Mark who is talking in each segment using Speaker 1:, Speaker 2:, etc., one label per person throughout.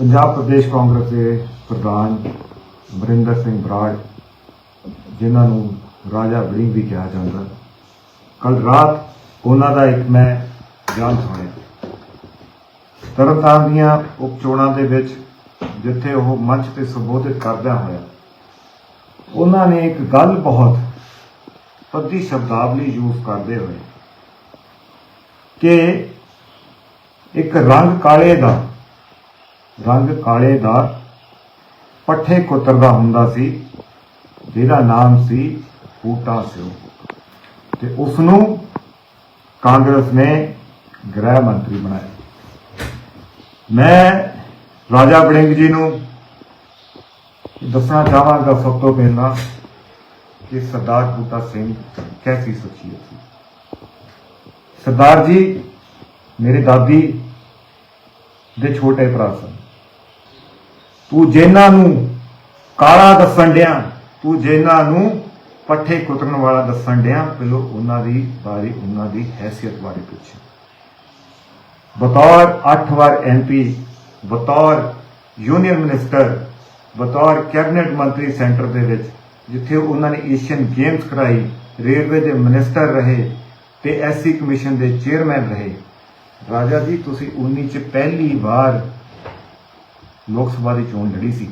Speaker 1: ਪੰਜਾਬ ਪ੍ਰਦੇਸ਼ ਕਾਂਗਰਸ ਦੇ ਪ੍ਰਧਾਨ ਅਮਰਿੰਦਰ ਸਿੰਘ ਬਰਾੜ, ਜਿਨ੍ਹਾਂ ਨੂੰ ਰਾਜਾ ਵੜਿੰਗ ਵੀ ਕਿਹਾ ਜਾਂਦਾ। ਕੱਲ ਰਾਤ ਉਹਨਾਂ ਦਾ ਇੱਕ ਮੈਂ ਗਿਆਨ ਸੁਣਿਆ। ਤਰਨਤਾਰਨ ਦੀਆਂ ਉਪ ਚੋਣਾਂ ਦੇ ਵਿੱਚ ਜਿੱਥੇ ਉਹ ਮੰਚ ਤੇ ਸੰਬੋਧਿਤ ਕਰਦਿਆਂ ਹੋਇਆ ਉਹਨਾਂ ਨੇ ਇੱਕ ਗੱਲ ਬਹੁਤ ਪੱਦੀ ਸ਼ਬਦਾਵਲੀ ਯੂਜ਼ ਕਰਦੇ ਹੋਏ ਕਿ ਇੱਕ ਰੰਗ ਕਾਲੇ ਦਾ ਰੰਗ ਕਾਲੇ ਦਾ ਪੱਠੇ ਕੁੱਤਰਦਾ ਹੁੰਦਾ ਸੀ, ਜਿਹਦਾ ਨਾਮ ਸੀ ਬੂਟਾ ਸਿਓ ਤੇ ਉਸ ਨੂੰ ਕਾਂਗਰਸ ਨੇ ਗ੍ਰਹਿ ਮੰਤਰੀ ਬਣਾਇਆ। ਮੈਂ ਰਾਜਾ ਬੜਿੰਗ ਜੀ ਨੂੰ ਦੱਸਣਾ ਚਾਹਾਂਗਾ ਸਭ ਤੋਂ ਪਹਿਲਾਂ ਕਿ ਸਰਦਾਰ ਬੂਟਾ ਸਿੰਘ ਕੈਸੀ ਸ਼ਖਸੀਅਤ ਸੀ। ਸਰਦਾਰ ਜੀ, ਮੇਰੇ ਦਾਦੀ ਦੇ ਛੋਟੇ ਭਰਾ ਸਨ। ਤੂੰ ਜਿਨ੍ਹਾਂ ਨੂੰ ਕਾਲਾ ਦੱਸਣ ਡਿਆ, ਤੂੰ ਜਿਨ੍ਹਾਂ ਨੂੰ ਪੱਠੇ ਕੁਤਰਨ ਵਾਲਾ ਦੱਸਣ ਡਿਆ, ਪਹਿਲੋਂ ਉਹਨਾਂ ਦੀ ਬਾਰੇ, ਉਹਨਾਂ ਦੀ ਹੈਸੀਅਤ ਬਾਰੇ ਪੁੱਛ। ਬਤੌਰ 8 ਵਾਰ ਐਮਪੀ ਬਤੌਰ ਯੂਨੀਅਨ ਮਿਨਿਸਟਰ, ਬਤੌਰ ਕੈਬਨਿਟ ਮੰਤਰੀ ਸੈਂਟਰ ਦੇ ਵਿੱਚ, ਜਿੱਥੇ ਉਹਨਾਂ ਨੇ ਏਸ਼ੀਅਨ ਗੇਮਸ ਕਰਾਈ, ਰੇਲਵੇ ਦੇ ਮਿਨਿਸਟਰ ਰਹੇ ਤੇ ਐਸਸੀ ਕਮਿਸ਼ਨ ਦੇ ਚੇਅਰਮੈਨ ਰਹੇ। ਰਾਜਾ ਜੀ, ਤੁਸੀਂ 19 ਚ ਪਹਿਲੀ ਵਾਰ ਲੋਕ ਸਭਾ ਦੀ ਚੋਣ ਲੜੀ ਸੀ।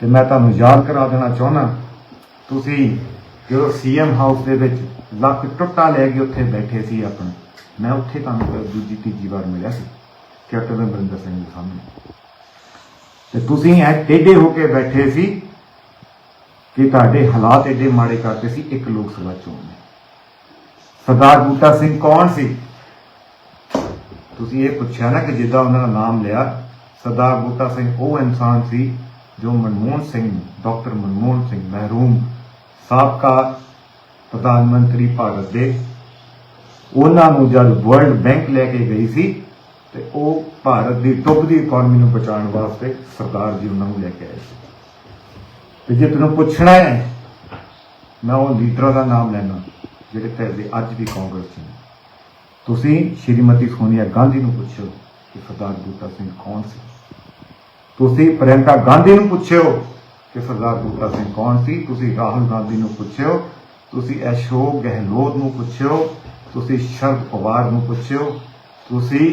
Speaker 1: ਤੇ ਮੈਂ ਤੁਹਾਨੂੰ ਯਾਦ ਕਰਾ ਦੇਣਾ ਚਾਹੁੰਦਾ ਤੁਸੀਂ ਜਦੋਂ ਸੀਐਮ ਹਾਊਸ ਦੇ ਵਿੱਚ ਲੱਕ ਟੁੱਟਾ ਲੈ ਕੇ ਉੱਥੇ ਬੈਠੇ ਸੀ ਆਪਣਾ, ਮੈਂ ਉੱਥੇ ਤੁਹਾਨੂੰ ਫਿਰ ਦੂਜੀ ਤੀਜੀ ਵਾਰ ਮਿਲਿਆ ਸੀ ਕੈਪਟਨ ਅਮਰਿੰਦਰ ਸਿੰਘ ਦੇ ਸਾਹਮਣੇ। ਤੇ ਤੁਸੀਂ ਐ ਟੇਢੇ ਹੋ ਕੇ ਬੈਠੇ ਸੀ ਕਿ ਤੁਹਾਡੇ ਹਾਲਾਤ ਏਡੇ ਮਾੜੇ ਕਰਦੇ ਸੀ, ਇੱਕ ਲੋਕ ਸਭਾ ਚੋਣ ਨੇ ਸਰਦਾਰ ਬੂਟਾ ਸਿੰਘ ਕੌਣ ਸੀ? ਤੁਸੀਂ ਇਹ ਪੁੱਛਿਆ ਨਾ ਕਿ ਜਿੱਦਾਂ ਉਹਨਾਂ ਦਾ ਨਾਮ ਲਿਆ ਸਰਦਾਰ ਬੂਟਾ ਸਿੰਘ ਉਹ ਇਨਸਾਨ ਸੀ ਜੋ ਮਨਮੋਹਨ ਸਿੰਘ, ਡਾਕਟਰ ਮਨਮੋਹਨ ਸਿੰਘ ਮਹਿਰੂਮ, ਸਾਬਕਾ ਪ੍ਰਧਾਨ ਮੰਤਰੀ ਭਾਰਤ ਦੇ, ਉਹਨਾਂ ਨੂੰ ਜਦ ਵਰਲਡ ਬੈਂਕ ਲੈ ਕੇ ਗਈ ਸੀ ਤੇ ਉਹ ਭਾਰਤ ਦੀ ਡੁੱਬਦੀ ਇਕਨੋਮੀ ਨੂੰ ਬਚਾਉਣ ਵਾਸਤੇ ਸਰਦਾਰ ਜੀ ਉਹਨਾਂ ਨੂੰ ਲੈ ਕੇ ਆਏ ਸੀ। ਤੇ ਜੇ ਤੈਨੂੰ ਪੁੱਛਣਾ ਹੈ, ਮੈਂ ਉਹ ਲੀਡਰਾਂ ਦਾ ਨਾਮ ਲੈਣਾ ਜਿਹੜੇ ਪਹਿਲੇ ਅੱਜ ਵੀ ਕਾਂਗਰਸ 'ਚ ਨੇ। ਤੁਸੀਂ ਸ਼੍ਰੀਮਤੀ ਸੋਨੀਆ ਗਾਂਧੀ ਨੂੰ ਪੁੱਛੋ ਕਿ ਸਰਦਾਰ ਬੂਟਾ ਸਿੰਘ ਕੌਣ ਸੀ? ਤੁਸੀਂ ਪ੍ਰਿਯੰਕਾ ਗਾਂਧੀ ਨੂੰ ਪੁੱਛਿਓ ਕਿ ਸਰਦਾਰ ਬੂਟਾ ਸਿੰਘ ਕੌਣ ਸੀ, ਤੁਸੀਂ ਰਾਹੁਲ ਗਾਂਧੀ ਨੂੰ ਪੁੱਛਿਓ, ਤੁਸੀਂ ਅਸ਼ੋਕ ਗਹਿਲੋਤ ਨੂੰ ਪੁੱਛਿਓ, ਤੁਸੀਂ ਸ਼ਰਦ ਪਵਾਰ ਨੂੰ ਪੁੱਛਿਓ, ਤੁਸੀਂ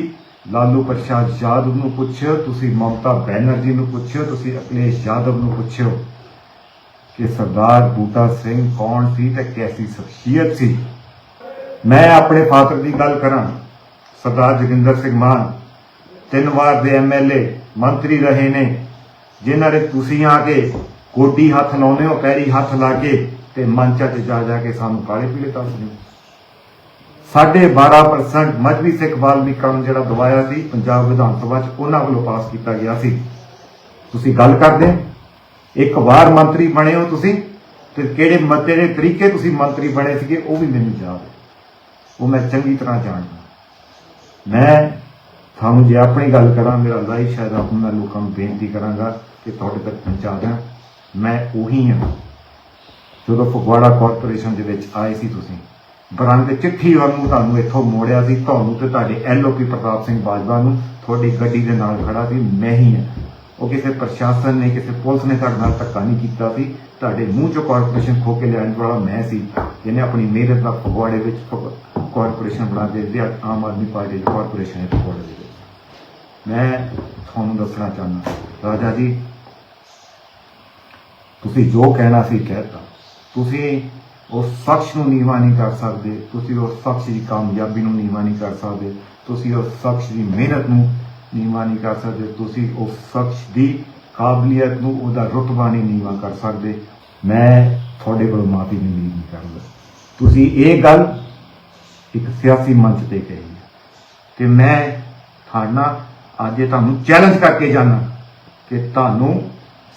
Speaker 1: ਲਾਲੂ ਪ੍ਰਸਾਦ ਯਾਦਵ ਨੂੰ ਪੁੱਛਿਓ, ਤੁਸੀਂ ਮਮਤਾ ਬੈਨਰਜੀ ਨੂੰ ਪੁੱਛਿਓ, ਤੁਸੀਂ ਅਖਿਲੇਸ਼ ਯਾਦਵ ਨੂੰ ਪੁੱਛਿਓ ਕਿ ਸਰਦਾਰ ਬੂਟਾ ਸਿੰਘ ਕੌਣ ਸੀ ਤੇ ਕੈਸੀ ਸ਼ਖਸੀਅਤ ਸੀ। ਮੈਂ ਆਪਣੇ ਫਾਦਰ ਦੀ ਗੱਲ ਕਰਾਂ, ਸਰਦਾਰ ਜੋਗਿੰਦਰ ਸਿੰਘ ਮਾਨ ਤਿੰਨ ਵਾਰ ਦੇ ਐਮਐਲਏ ਮੰਤਰੀ ਰਹੇ ਨੇ, ਜਿਨ੍ਹਾਂ ਨੇ ਤੁਸੀਂ ਆ ਕੇ ਕੋਟੀ ਹੱਥ ਲਾਉਨੇ ਹੋ, ਪੈਰੀ ਹੱਥ ਲਾ ਕੇ ਤੇ ਮੰਚਾਂ 'ਚ ਜਾ ਜਾ ਕੇ ਸਾਨੂੰ ਕਾਲੇ ਪੀਲੇ ਦੱਸਦੇ ਹੋ ਸਾਢੇ 12% ਮਜਬੀ ਸਿੱਖ ਬਾਲਮੀ ਕਾਨੂੰਨ ਜਿਹੜਾ ਦਵਾਇਆ ਸੀ, ਪੰਜਾਬ ਵਿਧਾਨ ਸਭਾ 'ਚ ਉਹਨਾਂ ਵੱਲੋਂ ਪਾਸ ਕੀਤਾ ਗਿਆ ਸੀ। ਤੁਸੀਂ ਗੱਲ ਕਰਦੇ ਇੱਕ ਵਾਰ ਮੰਤਰੀ ਬਣੇ ਹੋ ਤੁਸੀਂ, ਤੇ ਕਿਹੜੇ ਮਤੇ ਦੇ ਤਰੀਕੇ ਤੁਸੀਂ ਮੰਤਰੀ ਬਣੇ ਸੀਗੇ, ਉਹ ਵੀ ਮੈਨੂੰ ਯਾਦ ਹੈ। ਉਹ ਮੈਂ ਚੰਗੀ ਤਰ੍ਹਾਂ ਜਾਣਦਾ। ਮੈਂ ਤੁਹਾਨੂੰ ਜੇ ਆਪਣੀ ਗੱਲ ਕਰਾਂ, ਮੇਰਾ ਲਾਈ ਸ਼ਾਇਦ ਆਪ ਮੈਂ ਲੋਕਾਂ ਨੂੰ ਬੇਨਤੀ ਕਰਾਂਗਾ ਕਿ ਤੁਹਾਡੇ ਤੱਕ ਪਹੁੰਚਾ ਦਿਆਂ ਮੈਂ ਉਹੀ ਹਾਂ। ਜਦੋਂ ਫਗਵਾੜਾ ਕਾਰਪੋਰੇਸ਼ਨ ਦੇ ਵਿੱਚ ਆਏ ਸੀ ਤੁਸੀਂ, ਬਰੰਗ ਚਿੱਠੀ ਵਾਂਗੂ ਤੁਹਾਨੂੰ ਇੱਥੋਂ ਮੋੜਿਆ ਸੀ, ਤੁਹਾਨੂੰ ਤੇ ਤੁਹਾਡੇ ਐਲਓਪੀ ਪ੍ਰਤਾਪ ਸਿੰਘ ਬਾਜਵਾ ਨੂੰ ਤੁਹਾਡੀ ਗੱਡੀ ਦੇ ਨਾਲ ਖੜਾ ਸੀ, ਮੈਂ ਹੀ ਹਾਂ। ਉਹ ਕਿਸੇ ਪ੍ਰਸ਼ਾਸਨ ਨੇ, ਕਿਸੇ ਪੁਲਿਸ ਨੇ ਤੁਹਾਡੇ ਨਾਲ ਧੱਕਾ ਨਹੀਂ ਕੀਤਾ ਸੀ। ਤੁਹਾਡੇ ਮੂੰਹ ਚੋਂ ਕਾਰਪੋਰੇਸ਼ਨ ਖੋ ਕੇ ਲੈਣ ਵਾਲਾ ਮੈਂ ਸੀ। ਜਿਹਨੇ ਆਪਣੀ ਮਿਹਨਤ ਨਾਲ ਫਗਵਾੜੇ ਵਿੱਚ ਕਾਰਪੋਰੇਸ਼ਨ ਬਣਾ ਕੇ ਦਿੱਤੀ, ਆਮ ਆਦਮੀ ਪਾਰਟੀ ਦੀ ਕਾਰਪੋਰੇਸ਼ਨ ਹੈ ਫਗਵਾੜੇ ਦੇ ਮੈਂ ਤੁਹਾਨੂੰ ਦੱਸਣਾ ਚਾਹੁੰਦਾ ਰਾਜਾ ਜੀ, ਤੁਸੀਂ ਜੋ ਕਹਿਣਾ ਸੀ ਕਹਿਤਾ ਤੁਸੀਂ ਉਸ ਸ਼ਖਸ ਨੂੰ ਨੀਵਾ ਨਹੀਂ ਕਰ ਸਕਦੇ, ਤੁਸੀਂ ਉਸ ਸ਼ਖਸ ਦੀ ਕਾਮਯਾਬੀ ਨੂੰ ਨੀਵਾ ਨਹੀਂ ਕਰ ਸਕਦੇ, ਤੁਸੀਂ ਉਸ ਸ਼ਖਸ ਦੀ ਮਿਹਨਤ ਨੂੰ ਨੀਵਾ ਨਹੀਂ ਕਰ ਸਕਦੇ, ਤੁਸੀਂ ਉਸ ਸ਼ਖਸ ਦੀ ਕਾਬਲੀਅਤ ਨੂੰ ਉਹਦਾ ਰੁਤਬਾ ਨਹੀਂ ਨੀਵਾ ਕਰ ਸਕਦੇ। ਮੈਂ ਤੁਹਾਡੇ ਕੋਲੋਂ ਮਾਫੀ ਦੀ ਉਮੀਦ ਨਹੀਂ ਕਰਦਾ। ਤੁਸੀਂ ਇਹ ਗੱਲ ਇੱਕ ਸਿਆਸੀ ਮੰਚ ਤੇ ਕਹੀ ਹੈ ਤੇ ਮੈਂ ਤੁਹਾਡਾ ਅੱਜ ਇਹ ਤੁਹਾਨੂੰ ਚੈਲੰਜ ਕਰਕੇ ਜਾਣਾ ਕਿ ਤੁਹਾਨੂੰ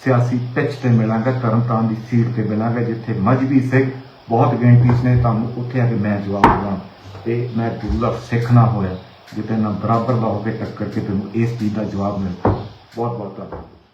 Speaker 1: ਸਿਆਸੀ ਪਿੱਚ ਤੇ ਮਿਲਾਂਗਾ, ਤਰਨਤਾਰਨ ਦੀ ਸੀਟ ਤੇ ਮਿਲਾਂਗਾ, ਜਿੱਥੇ ਮਜਬੀ ਸਿੱਖ ਬਹੁਤ ਗਿਣਤੀ ਨੇ, ਤੁਹਾਨੂੰ ਉੱਥੇ ਆ ਕੇ ਮੈਂ ਜਵਾਬ ਦੇਵਾਂ। ਤੇ ਮੈਂ ਦੂਲਾ ਸਿੱਖਣਾ ਹੋਇਆ ਜਿੱਤੇ ਨਾ ਬਰਾਬਰ ਦਾ ਹੋ ਕੇ ਟੱਕਰ ਕੇ ਤੈਨੂੰ ਇਸ ਚੀਜ਼ ਦਾ ਜਵਾਬ ਮਿਲਦਾ। ਬਹੁਤ ਬਹੁਤ ਧੰਨਵਾਦ।